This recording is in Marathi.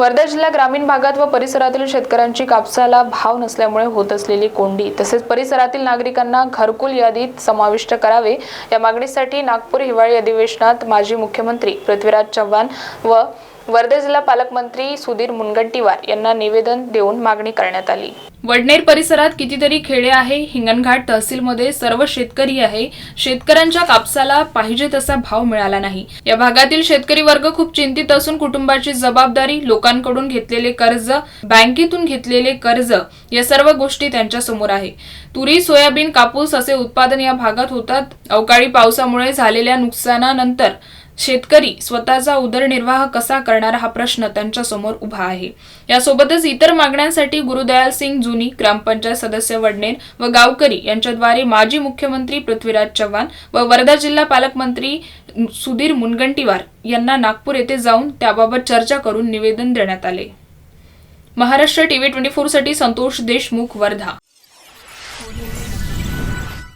वर्धा जिल्हा ग्रामीण भागात व परिसरातील शेतकऱ्यांची कापसाला भाव नसल्यामुळे होत असलेली कोंडी तसेच परिसरातील नागरिकांना घरकुल यादीत समाविष्ट करावे या मागणीसाठी नागपूर हिवाळी अधिवेशनात माजी मुख्यमंत्री पृथ्वीराज चव्हाण व वर्धा जिल्हा पालकमंत्री सुधीर मुनगंटीवार यांना निवेदन देऊन मागणी करण्यात आली. वडनेर परिसरात कितीतरी खेडे आहे हिंगणघाट तहसीलमध्ये सर्व शेतकरी आहे शेतकऱ्यांच्या कापसाला पाहिजे तसा भाव मिळाला नाही. या भागातील शेतकरी वर्ग खूप चिंतित असून कुटुंबाची जबाबदारी लोकांकडून घेतलेले कर्ज बँकेतून घेतलेले कर्ज या सर्व गोष्टी त्यांच्यासमोर आहे. तुरी सोयाबीन कापूस असे उत्पादन या भागात होतात. अवकाळी पावसामुळे झालेल्या नुकसानानंतर शेतकरी स्वतःचा उदरनिर्वाह कसा करणार हा प्रश्न त्यांच्यासमोर उभा आहे. यासोबतच इतर मागण्यांसाठी गुरुदयाल सिंग जुनी ग्रामपंचायत सदस्य वडनेर व गावकरी यांच्याद्वारे माजी मुख्यमंत्री पृथ्वीराज चव्हाण व वर्धा जिल्हा पालकमंत्री सुधीर मुनगंटीवार यांना नागपूर येथे जाऊन त्याबाबत चर्चा करून निवेदन देण्यात आले. महाराष्ट्र टीव्ही ट्वेंटी फोरसाठी संतोष देशमुख वर्धा.